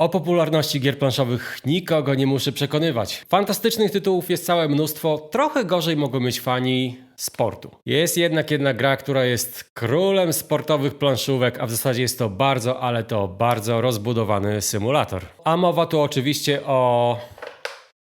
O popularności gier planszowych nikogo nie muszę przekonywać. Fantastycznych tytułów jest całe mnóstwo, trochę gorzej mogą mieć fani sportu. Jest jednak jedna gra, która jest królem sportowych planszówek, a w zasadzie jest to bardzo, ale to bardzo rozbudowany symulator. A mowa tu oczywiście o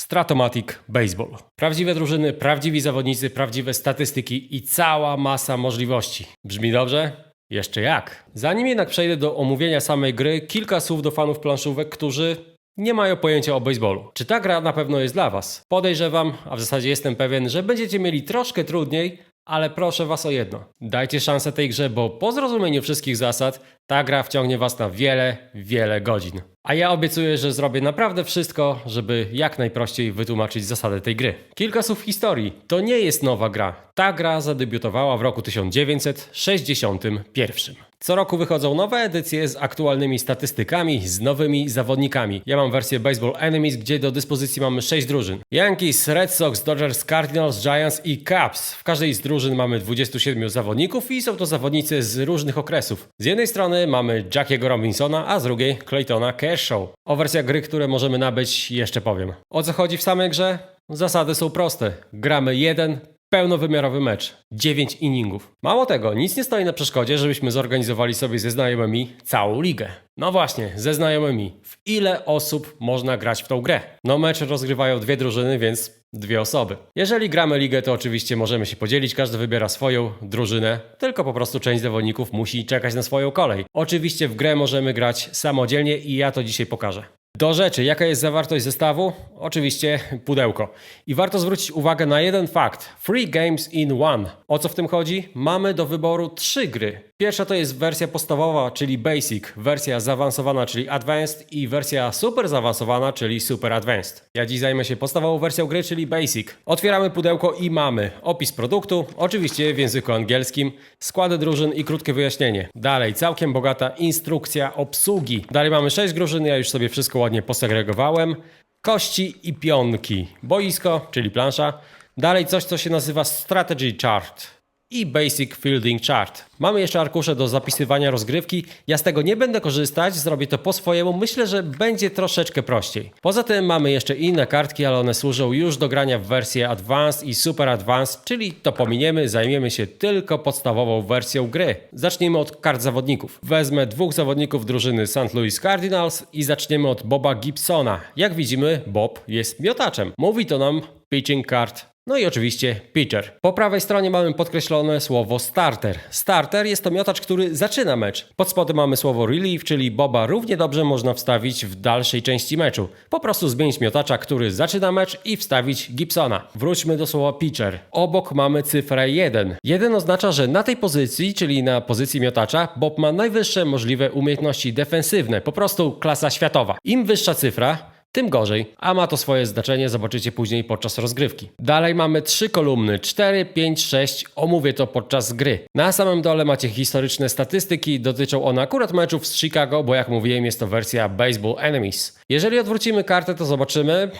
Stratomatic Baseball. Prawdziwe drużyny, prawdziwi zawodnicy, prawdziwe statystyki i cała masa możliwości. Brzmi dobrze? Jeszcze jak. Zanim jednak przejdę do omówienia samej gry, kilka słów do fanów planszówek, którzy nie mają pojęcia o baseballu. Czy ta gra na pewno jest dla Was? Podejrzewam, a w zasadzie jestem pewien, że będziecie mieli troszkę trudniej, ale proszę Was o jedno. Dajcie szansę tej grze, bo po zrozumieniu wszystkich zasad ta gra wciągnie Was na wiele, wiele godzin. A ja obiecuję, że zrobię naprawdę wszystko, żeby jak najprościej wytłumaczyć zasady tej gry. Kilka słów historii. To nie jest nowa gra. Ta gra zadebiutowała w roku 1961. Co roku wychodzą nowe edycje z aktualnymi statystykami, z nowymi zawodnikami. Ja mam wersję Baseball Enemies, gdzie do dyspozycji mamy 6 drużyn. Yankees, Red Sox, Dodgers, Cardinals, Giants i Cubs. W każdej z drużyn mamy 27 zawodników i są to zawodnicy z różnych okresów. Z jednej strony mamy Jackiego Robinsona, a z drugiej Claytona Kershaw. O wersjach gry, które możemy nabyć jeszcze powiem. O co chodzi w samej grze? Zasady są proste. Gramy jeden pełnowymiarowy mecz. 9 inningów. Mało tego, nic nie stoi na przeszkodzie, żebyśmy zorganizowali sobie ze znajomymi całą ligę. No właśnie, ze znajomymi. W ile osób można grać w tą grę? No mecz rozgrywają dwie drużyny, więc dwie osoby. Jeżeli gramy ligę, to oczywiście możemy się podzielić, każdy wybiera swoją drużynę, tylko po prostu część zawodników musi czekać na swoją kolej. Oczywiście w grę możemy grać samodzielnie i ja to dzisiaj pokażę. Do rzeczy, jaka jest zawartość zestawu? Oczywiście pudełko. I warto zwrócić uwagę na jeden fakt. Free games in one. O co w tym chodzi? Mamy do wyboru trzy gry. Pierwsza to jest wersja podstawowa, czyli Basic, wersja zaawansowana, czyli Advanced i wersja super zaawansowana, czyli Super Advanced. Ja dziś zajmę się podstawową wersją gry, czyli Basic. Otwieramy pudełko i mamy opis produktu, oczywiście w języku angielskim, składy drużyn i krótkie wyjaśnienie. Dalej, całkiem bogata instrukcja obsługi. Dalej mamy sześć drużyn, ja już sobie wszystko ładnie posegregowałem. Kości i pionki. Boisko, czyli plansza. Dalej coś, co się nazywa Strategy Chart i Basic Fielding Chart. Mamy jeszcze arkusze do zapisywania rozgrywki. Ja z tego nie będę korzystać, zrobię to po swojemu. Myślę, że będzie troszeczkę prościej. Poza tym mamy jeszcze inne kartki, ale one służą już do grania w wersję Advanced i Super Advanced, czyli to pominiemy, zajmiemy się tylko podstawową wersją gry. Zacznijmy od kart zawodników. Wezmę dwóch zawodników drużyny St. Louis Cardinals i zaczniemy od Boba Gibsona. Jak widzimy, Bob jest miotaczem. Mówi to nam pitching card no i oczywiście pitcher. Po prawej stronie mamy podkreślone słowo starter. Starter jest to miotacz, który zaczyna mecz. Pod spodem mamy słowo relief, czyli Boba równie dobrze można wstawić w dalszej części meczu. Po prostu zmienić miotacza, który zaczyna mecz i wstawić Gibsona. Wróćmy do słowa pitcher. Obok mamy cyfrę 1. 1 oznacza, że na tej pozycji, czyli na pozycji miotacza, Bob ma najwyższe możliwe umiejętności defensywne, po prostu klasa światowa. Im wyższa cyfra, tym gorzej, a ma to swoje znaczenie, zobaczycie później podczas rozgrywki. Dalej mamy trzy kolumny, 4, 5, 6, omówię to podczas gry. Na samym dole macie historyczne statystyki, dotyczą one akurat meczów z Chicago, bo jak mówiłem jest to wersja Baseball Enemies. Jeżeli odwrócimy kartę, to zobaczymy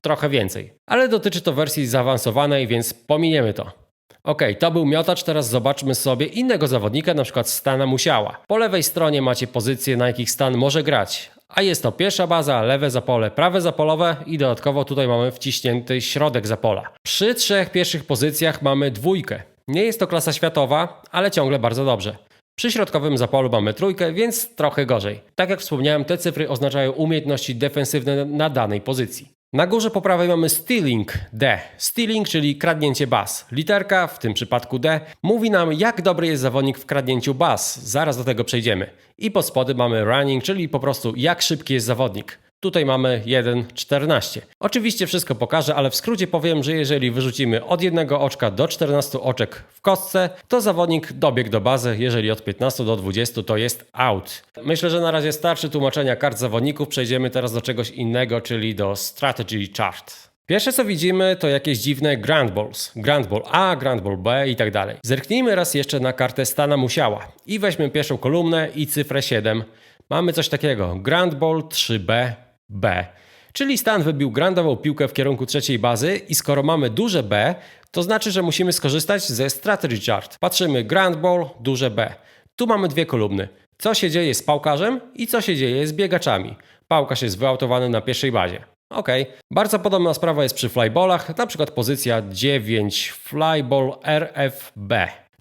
trochę więcej. Ale dotyczy to wersji zaawansowanej, więc pominiemy to. Ok, to był miotacz, teraz zobaczmy sobie innego zawodnika, na przykład Stana Musiała. Po lewej stronie macie pozycje, na jakich Stan może grać. A jest to pierwsza baza, lewe zapole, prawe zapolowe i dodatkowo tutaj mamy wciśnięty środek zapola. Przy trzech pierwszych pozycjach mamy dwójkę. Nie jest to klasa światowa, ale ciągle bardzo dobrze. Przy środkowym zapolu mamy trójkę, więc trochę gorzej. Tak jak wspomniałem, te cyfry oznaczają umiejętności defensywne na danej pozycji. Na górze po prawej mamy stealing D. Stealing, czyli kradnięcie baz. Literka, w tym przypadku D, mówi nam jak dobry jest zawodnik w kradnięciu baz. Zaraz do tego przejdziemy. I pod spodem mamy running, czyli po prostu jak szybki jest zawodnik. Tutaj mamy 1,14. Oczywiście wszystko pokażę, ale w skrócie powiem, że jeżeli wyrzucimy od jednego oczka do 14 oczek w kostce, to zawodnik dobiegł do bazy, jeżeli od 15 do 20 to jest out. Myślę, że na razie starczy tłumaczenia kart zawodników, przejdziemy teraz do czegoś innego, czyli do strategy chart. Pierwsze co widzimy to jakieś dziwne Grand Balls. Grand Ball A, Grand Ball B i tak dalej. Zerknijmy raz jeszcze na kartę Stana Musiała i weźmy pierwszą kolumnę i cyfrę 7. Mamy coś takiego. Grand Ball 3B B. Czyli Stan wybił grandową piłkę w kierunku trzeciej bazy i skoro mamy duże B, to znaczy, że musimy skorzystać ze strategy chart. Patrzymy grand ball, duże B. Tu mamy dwie kolumny. Co się dzieje z pałkarzem i co się dzieje z biegaczami. Pałkarz jest wyautowany na pierwszej bazie. Okej. Bardzo podobna sprawa jest przy flyballach, na przykład pozycja 9 flyball RFB.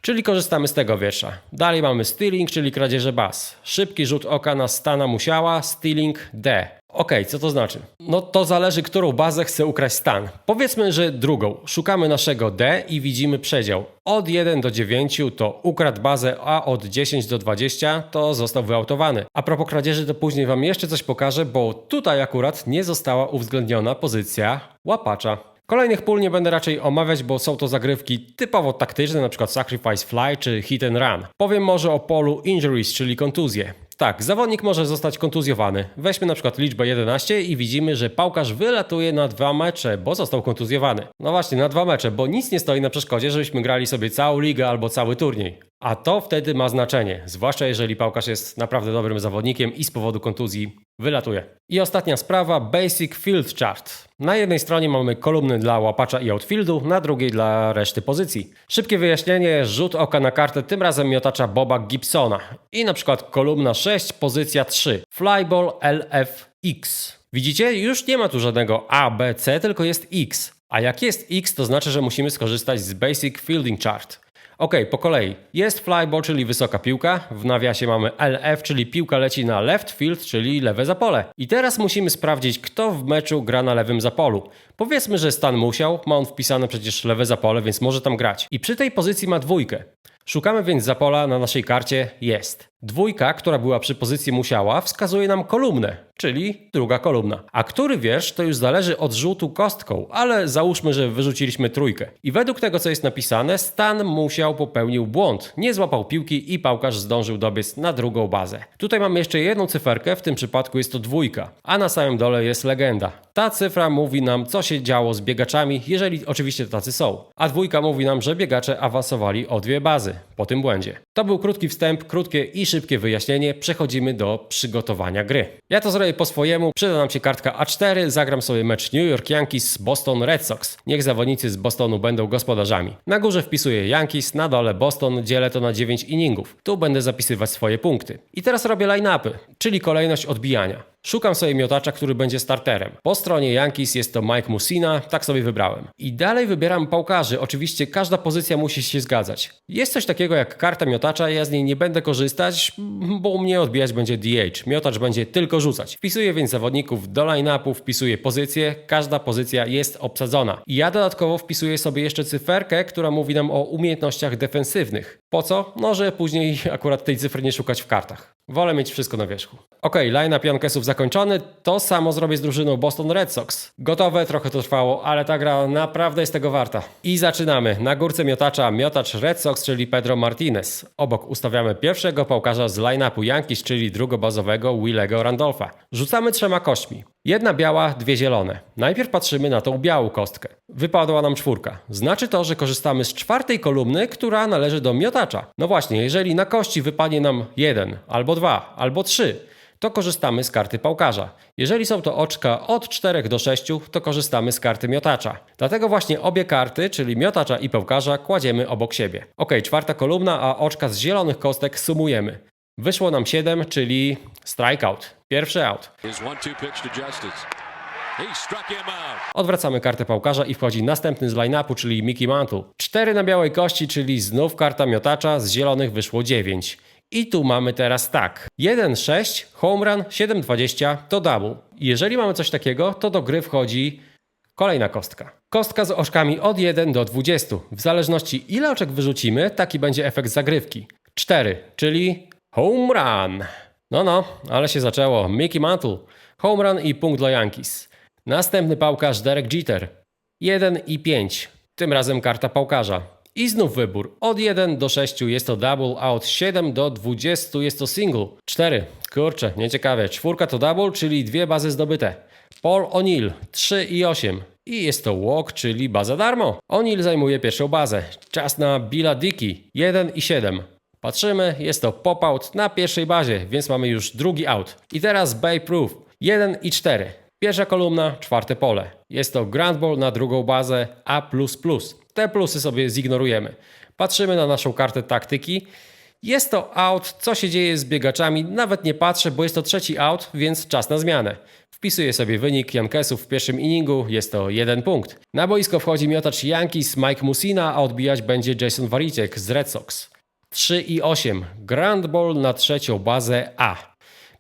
Czyli korzystamy z tego wiersza. Dalej mamy stealing, czyli kradzieże baz. Szybki rzut oka na Stana Musiała, stealing D. Okej, co to znaczy? No to zależy, którą bazę chce ukraść Stan. Powiedzmy, że drugą. Szukamy naszego D i widzimy przedział. Od 1 do 9 to ukradł bazę, a od 10 do 20 to został wyautowany. A propos kradzieży, to później wam jeszcze coś pokażę, bo tutaj akurat nie została uwzględniona pozycja łapacza. Kolejnych pól nie będę raczej omawiać, bo są to zagrywki typowo taktyczne, np. Sacrifice Fly czy Hit and Run. Powiem może o polu Injuries, czyli kontuzje. Tak, zawodnik może zostać kontuzjowany. Weźmy na przykład liczbę 11 i widzimy, że pałkarz wylatuje na dwa mecze, bo został kontuzjowany. No właśnie, na dwa mecze, bo nic nie stoi na przeszkodzie, żebyśmy grali sobie całą ligę albo cały turniej. A to wtedy ma znaczenie, zwłaszcza jeżeli pałkarz jest naprawdę dobrym zawodnikiem i z powodu kontuzji wylatuje. I ostatnia sprawa, Basic Field Chart. Na jednej stronie mamy kolumny dla łapacza i outfieldu, na drugiej dla reszty pozycji. Szybkie wyjaśnienie, rzut oka na kartę, tym razem miotacza Boba Gibsona. I na przykład kolumna 6, pozycja 3, Flyball LFX. Widzicie, już nie ma tu żadnego A, B, C, tylko jest X. A jak jest X, to znaczy, że musimy skorzystać z Basic Fielding Chart. Ok, po kolei. Jest flyball, czyli wysoka piłka. W nawiasie mamy LF, czyli piłka leci na left field, czyli lewe zapole. I teraz musimy sprawdzić, kto w meczu gra na lewym zapolu. Powiedzmy, że Stan musiał, ma on wpisane przecież lewe zapole, więc może tam grać. I przy tej pozycji ma dwójkę. Szukamy więc zapola na naszej karcie jest. Dwójka, która była przy pozycji musiała, wskazuje nam kolumnę, czyli druga kolumna. A który wiersz to już zależy od rzutu kostką, ale załóżmy, że wyrzuciliśmy trójkę. I według tego, co jest napisane, Stan musiał popełnił błąd. Nie złapał piłki i pałkarz zdążył dobiec na drugą bazę. Tutaj mamy jeszcze jedną cyferkę, w tym przypadku jest to dwójka, a na samym dole jest legenda. Ta cyfra mówi nam, co się działo z biegaczami, jeżeli oczywiście tacy są. A dwójka mówi nam, że biegacze awansowali o dwie bazy po tym błędzie. To był krótki wstęp, krótkie i szybkie wyjaśnienie. Przechodzimy do przygotowania gry. Ja to zrobię po swojemu. Przyda nam się kartka A4. Zagram sobie mecz New York Yankees z Boston Red Sox. Niech zawodnicy z Bostonu będą gospodarzami. Na górze wpisuję Yankees, na dole Boston. Dzielę to na 9 inningów. Tu będę zapisywać swoje punkty. I teraz robię line-upy, czyli kolejność odbijania. Szukam sobie miotacza, który będzie starterem. Po stronie Yankees jest to Mike Musina, tak sobie wybrałem. I dalej wybieram pałkarzy. Oczywiście każda pozycja musi się zgadzać. Jest coś takiego jak karta miotacza, ja z niej nie będę korzystać, bo u mnie odbijać będzie DH. Miotacz będzie tylko rzucać. Wpisuję więc zawodników do line-upu, wpisuję pozycję, każda pozycja jest obsadzona. I ja dodatkowo wpisuję sobie jeszcze cyferkę, która mówi nam o umiejętnościach defensywnych. Po co? No, że później akurat tej cyfry nie szukać w kartach. Wolę mieć wszystko na wierzchu. Ok, line-up Jankesów zakończony. To samo zrobię z drużyną Boston Red Sox. Gotowe, trochę to trwało, ale ta gra naprawdę jest tego warta. I zaczynamy. Na górce miotacza miotacz Red Sox, czyli Pedro Martinez. Obok ustawiamy pierwszego pałkarza z line-upu Yankees, czyli drugobazowego Willego Randolfa. Rzucamy trzema kośćmi. Jedna biała, dwie zielone. Najpierw patrzymy na tą białą kostkę. Wypadła nam czwórka. Znaczy to, że korzystamy z czwartej kolumny, która należy do miotacza. No właśnie, jeżeli na kości wypadnie nam jeden, albo dwa, albo trzy, to korzystamy z karty pałkarza. Jeżeli są to oczka od 4 do 6, to korzystamy z karty miotacza. Dlatego właśnie obie karty, czyli miotacza i pałkarza, kładziemy obok siebie. Ok, czwarta kolumna, a oczka z zielonych kostek sumujemy. Wyszło nam 7, czyli strikeout. Pierwszy out. Odwracamy kartę pałkarza i wchodzi następny z line-upu, czyli Mickey Mantle. 4 na białej kości, czyli znów karta miotacza, z zielonych wyszło 9. I tu mamy teraz tak. 1-6, home run, 7-20 to double. Jeżeli mamy coś takiego, to do gry wchodzi kolejna kostka. Kostka z oczkami od 1 do 20. W zależności ile oczek wyrzucimy, taki będzie efekt zagrywki. 4, czyli home run. No no, ale się zaczęło. Mickey Mantle, home run i punkt dla Yankees. Następny pałkarz Derek Jeter. 1 i 5. Tym razem karta pałkarza. I znów wybór. Od 1 do 6 jest to double, a od 7 do 20 jest to single. 4. Kurczę, nieciekawe. Czwórka to double, czyli dwie bazy zdobyte. Paul O'Neill 3 i 8. I jest to walk, czyli baza darmo. O'Neill zajmuje pierwszą bazę. Czas na Billa Dickey 1 i 7. Patrzymy, jest to pop-out na pierwszej bazie, więc mamy już drugi out. I teraz Bay Proof 1 i 4. Pierwsza kolumna, czwarte pole. Jest to ground ball na drugą bazę A++. Te plusy sobie zignorujemy. Patrzymy na naszą kartę taktyki Jest to out, co się dzieje z biegaczami, nawet nie patrzę, bo jest to trzeci out, więc czas na zmianę. Wpisuję sobie wynik Jankesów w pierwszym inningu, jest to jeden punkt. Na boisko wchodzi miotacz Yankees Mike Musina, a odbijać będzie Jason Wariciek z Red Sox. 3 i 8. Grand Ball na trzecią bazę A.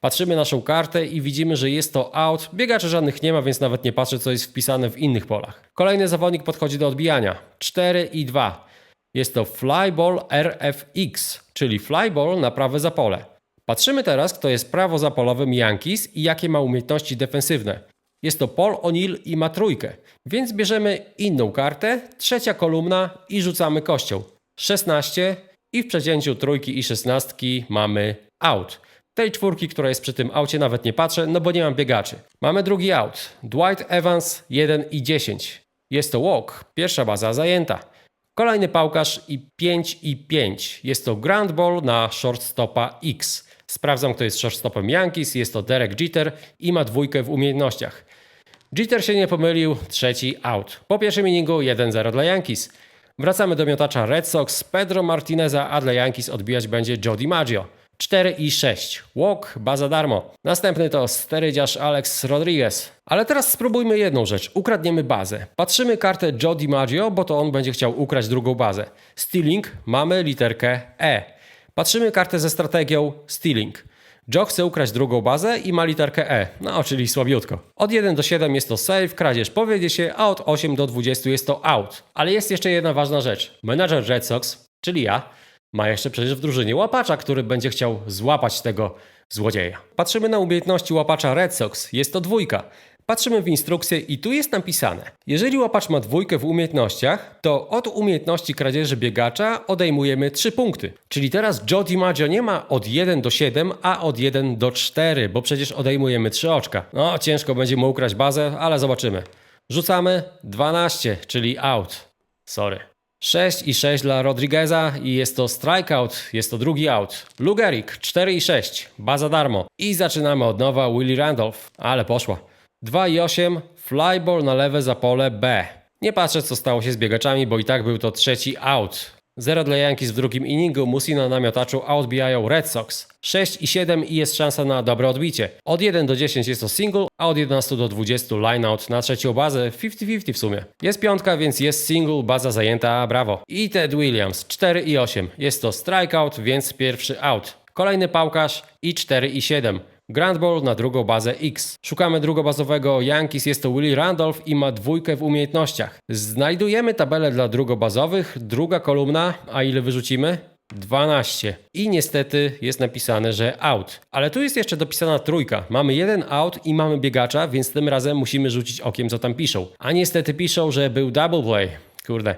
Patrzymy naszą kartę i widzimy, że jest to out. Biegaczy żadnych nie ma, więc nawet nie patrzę, co jest wpisane w innych polach. Kolejny zawodnik podchodzi do odbijania. 4 i 2. Jest to flyball RFX, czyli flyball na prawe zapole. Patrzymy teraz, kto jest prawozapolowym Yankees i jakie ma umiejętności defensywne. Jest to Paul O'Neill i ma trójkę, więc bierzemy inną kartę, trzecia kolumna i rzucamy kością. 16 i w przecięciu trójki i szesnastki mamy out. Tej czwórki, która jest przy tym aucie nawet nie patrzę, no bo nie mam biegaczy. Mamy drugi out. Dwight Evans 1 i 10. Jest to walk, pierwsza baza zajęta. Kolejny pałkarz i 5 i 5. Jest to ground ball na shortstopa X. Sprawdzam, kto jest shortstopem Yankees. Jest to Derek Jeter i ma dwójkę w umiejętnościach. Jeter się nie pomylił, trzeci out. Po pierwszym inningu 1-0 dla Yankees. Wracamy do miotacza Red Sox. Pedro Martineza, a dla Yankees odbijać będzie Joe DiMaggio. 4 i 6. Walk, baza darmo. Następny to sterydziarz Alex Rodriguez. Ale teraz spróbujmy jedną rzecz. Ukradniemy bazę. Patrzymy kartę Joe DiMaggio, bo to on będzie chciał ukraść drugą bazę. Stealing, mamy literkę E. Patrzymy kartę ze strategią Stealing. Joe chce ukraść drugą bazę i ma literkę E, no czyli słabiutko. Od 1 do 7 jest to save, kradzież powiedzie się, a od 8 do 20 jest to out. Ale jest jeszcze jedna ważna rzecz. Menadżer Red Sox, czyli ja, ma jeszcze przecież w drużynie łapacza, który będzie chciał złapać tego złodzieja. Patrzymy na umiejętności łapacza Red Sox, jest to dwójka. Patrzymy w instrukcję i tu jest napisane: Jeżeli łapacz ma dwójkę w umiejętnościach, to od umiejętności kradzieży biegacza odejmujemy 3 punkty. Czyli teraz Joe DiMaggio nie ma od 1 do 7, a od 1 do 4, bo przecież odejmujemy 3 oczka. No, ciężko będzie mu ukraść bazę, ale zobaczymy. Rzucamy 12, czyli out. Sorry. 6 i 6 dla Rodrigueza i jest to strikeout, jest to drugi out. Lugerik 4 i 6, baza darmo. I zaczynamy od nowa Willie Randolph, ale poszła. 2 i 8, flyball na lewe zapole B. Nie patrzę co stało się z biegaczami, bo i tak był to trzeci out. 0 dla Yankees w drugim inningu, Musina na miotaczu, a odbijają Red Sox. 6 i 7 i jest szansa na dobre odbicie. Od 1 do 10 jest to single, a od 11 do 20 lineout na trzecią bazę, 50-50 w sumie. Jest piątka, więc jest single, baza zajęta, brawo. I Ted Williams, 4 i 8. Jest to strikeout, więc pierwszy out. Kolejny pałkarz i 4 i 7. Grand Ball na drugą bazę X. Szukamy drugobazowego Yankees, jest to Willie Randolph i ma dwójkę w umiejętnościach. Znajdujemy tabelę dla drugobazowych, druga kolumna, a ile wyrzucimy? 12. I niestety jest napisane, że out. Ale tu jest jeszcze dopisana trójka. Mamy jeden out i mamy biegacza, więc tym razem musimy rzucić okiem, co tam piszą. A niestety piszą, że był double play. Kurde.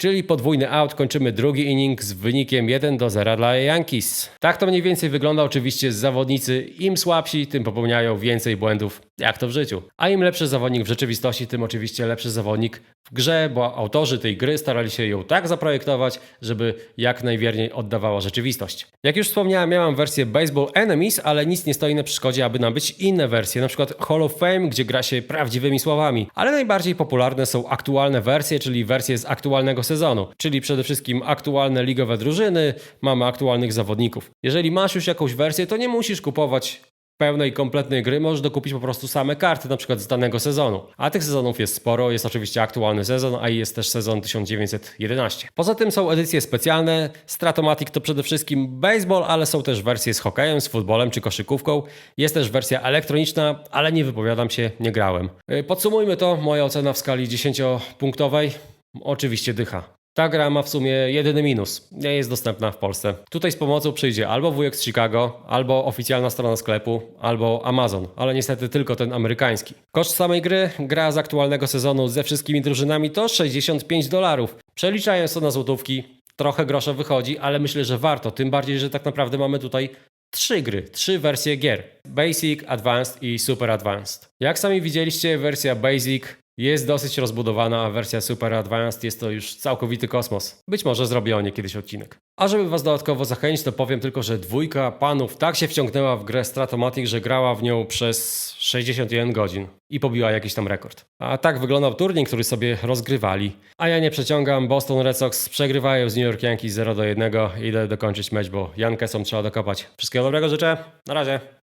Czyli podwójny out, kończymy drugi inning z wynikiem 1 do 0 dla Yankees. Tak to mniej więcej wygląda oczywiście z zawodnicy. Im słabsi, tym popełniają więcej błędów, jak to w życiu. A im lepszy zawodnik w rzeczywistości, tym oczywiście lepszy zawodnik w grze, bo autorzy tej gry starali się ją tak zaprojektować, żeby jak najwierniej oddawała rzeczywistość. Jak już wspomniałem, miałam wersję Baseball Enemies, ale nic nie stoi na przeszkodzie, aby nabyć inne wersje, na przykład Hall of Fame, gdzie gra się prawdziwymi słowami. Ale najbardziej popularne są aktualne wersje, czyli wersje z aktualnego sezonu, czyli przede wszystkim aktualne ligowe drużyny, mamy aktualnych zawodników. Jeżeli masz już jakąś wersję, to nie musisz kupować pełnej, kompletnej gry, możesz dokupić po prostu same karty, na przykład z danego sezonu. A tych sezonów jest sporo, jest oczywiście aktualny sezon, a jest też sezon 1911. Poza tym są edycje specjalne, Stratomatic to przede wszystkim baseball, ale są też wersje z hokejem, z futbolem czy koszykówką. Jest też wersja elektroniczna, ale nie wypowiadam się, nie grałem. Yy, Podsumujmy to, moja ocena w skali 10-punktowej, oczywiście dycha. Ta gra ma w sumie jedyny minus. Nie jest dostępna w Polsce. Tutaj z pomocą przyjdzie albo wujek z Chicago, albo oficjalna strona sklepu, albo Amazon, ale niestety tylko ten amerykański. Koszt samej gry, gra z aktualnego sezonu ze wszystkimi drużynami to 65 dolarów. Przeliczając to na złotówki, trochę grosza wychodzi, ale myślę, że warto. Tym bardziej, że tak naprawdę mamy tutaj trzy gry, trzy wersje gier. Basic, Advanced i Super Advanced. Jak sami widzieliście, wersja Basic jest dosyć rozbudowana, a wersja Super Advanced jest to już całkowity kosmos. Być może zrobię o niej kiedyś odcinek. A żeby was dodatkowo zachęcić, to powiem tylko, że dwójka panów tak się wciągnęła w grę Stratomatic, że grała w nią przez 61 godzin i pobiła jakiś tam rekord. A tak wyglądał turniej, który sobie rozgrywali. A ja nie przeciągam, Boston Red Sox przegrywają z New York Yankees 0 do 1. Idę dokończyć mecz, bo Jankę są trzeba dokopać. Wszystkiego dobrego życzę. Na razie.